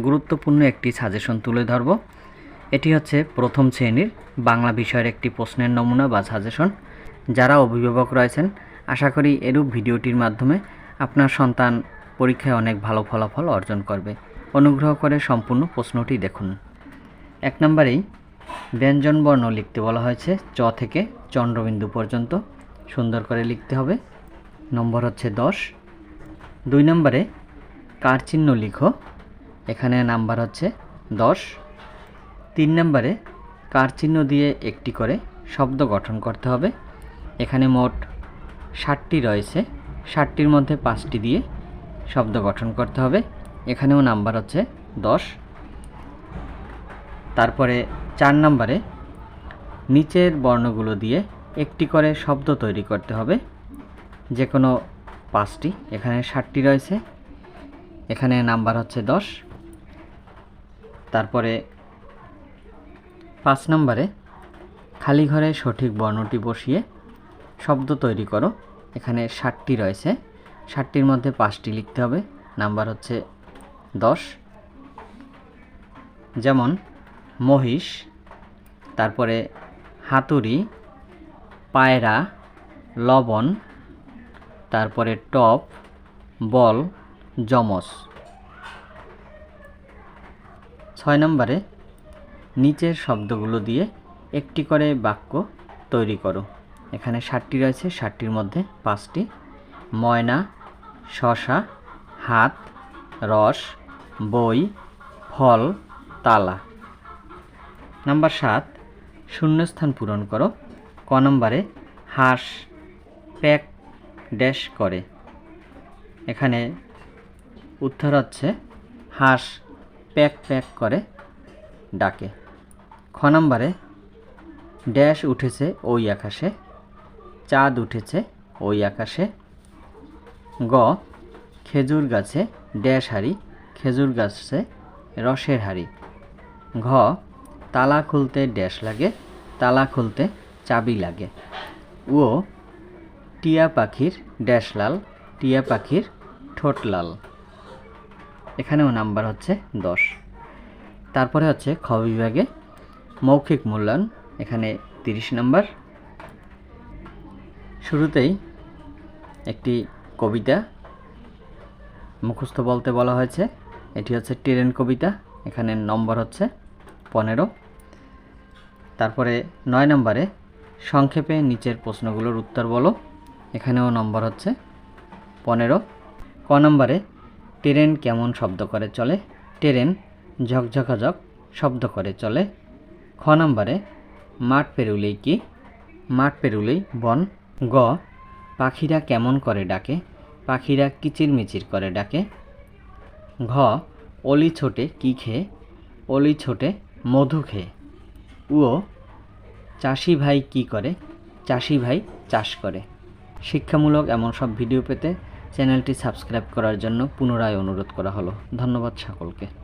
গুরুত্বপূর্ণ একটি সাজেশন তুলে ধরব। এটি হচ্ছে প্রথম শ্রেণির বাংলা বিষয়ের একটি প্রশ্নের নমুনা বা সাজেশন যারা অভিভাবক রয়েছেন, আশা করি এরূপ ভিডিওটির মাধ্যমে আপনার সন্তান পরীক্ষায় অনেক ভালো ফলাফল অর্জন করবে। অনুগ্রহ করে সম্পূর্ণ প্রশ্নটি দেখুন। এক নম্বরেই ব্যঞ্জনবর্ণ লিখতে বলা হয়েছে চ থেকে চন্দ্রবিন্দু পর্যন্ত। সুন্দর করে লিখতে হবে। নম্বর হচ্ছে দশ। দুই নম্বরে, কার চিহ্ন লিখো? এখানে নাম্বার হচ্ছে দশ। তিন নম্বরে কার চিহ্ন দিয়ে একটি করে শব্দ গঠন করতে হবে। এখানে মোট ষাটটি রয়েছে। ষাটটির মধ্যে পাঁচটি দিয়ে শব্দ গঠন করতে হবে। এখানেও নাম্বার হচ্ছে দশ। তারপরে চার নম্বরে নিচের বর্ণগুলো দিয়ে একটি করে শব্দ তৈরি করতে হবে। যে কোনো পাঁচটি। এখানে ষাটটি রয়েছে। এখানে নাম্বার হচ্ছে দশ। তারপরে পাঁচ নম্বরে খালি ঘরে সঠিক বর্ণটি বসিয়ে শব্দ তৈরি করো। এখানে ষাটটি রয়েছে। ষাটটির মধ্যে পাঁচটি লিখতে হবে। নাম্বার হচ্ছে দশ। যেমন মহিষ, তারপরে হাতুড়ি, পায়রা, লবণ, তারপরে টপ, বল যমস ছয় নম্বরে নিচের শব্দগুলো দিয়ে একটি করে বাক্য তৈরি করো। এখানে ষাটটি রয়েছে ষাটটির মধ্যে পাঁচটি। ময়না, শশা, হাত, রস, বই, ফল, তালা। নাম্বার সাত, শূন্যস্থান পূরণ করো। ক নম্বরে হাঁস, প্যাক, ড্যাশ করে। এখানে উত্তর হচ্ছে হাঁস প্যাক প্যাক করে ডাকে। খ নম্বরে, ড্যাশ উঠেছে ওই আকাশে, চাঁদ উঠেছে ওই আকাশে। গ, খেজুর গাছে ড্যাশ হাড়ি, খেজুর গাছে রসের হাড়ি। ঘ, তালা খুলতে ড্যাশ লাগে, তালা খুলতে চাবি লাগে। ও টিয়া পাখির ড্যাশ লাল, টিয়া পাখির ঠোঁট লাল। এখানেও নাম্বার হচ্ছে দশ। তারপরে হচ্ছে খ বিভাগে মৌখিক মূল্যায়ন, এখানে তিরিশ নাম্বার। শুরুতেই একটি কবিতা মুখস্থ বলতে বলা হয়েছে, এটি হচ্ছে ট্রেন কবিতা, এখানে নম্বর হচ্ছে পনেরো। তারপরে নয় নম্বরে সংক্ষেপে নিচের প্রশ্নগুলোর উত্তর বলো, এখানেও নম্বর হচ্ছে পনেরো। ক নম্বরে ট্রেন কেমন শব্দ করে চলে? ট্রেন ঝকঝকাঝক শব্দ করে চলে। খ নম্বরে, মাঠ পেরুলেই কি? মাঠ পেরুলেই বন। গ, পাখিরা কেমন করে ডাকে? পাখিরা কিচিরমিচির করে ডাকে। ঘ, অলি ছোটে কি খেয়ে অলি ছোটে মধু খেয়ে ও চাষি ভাই কি করে? চাষি ভাই চাষ করে। শিক্ষামূলক এমন সব ভিডিও পেতে চ্যানেলটি সাবস্ক্রাইব করার জন্য পুনরায় অনুরোধ করা হলো। ধন্যবাদ সকলকে।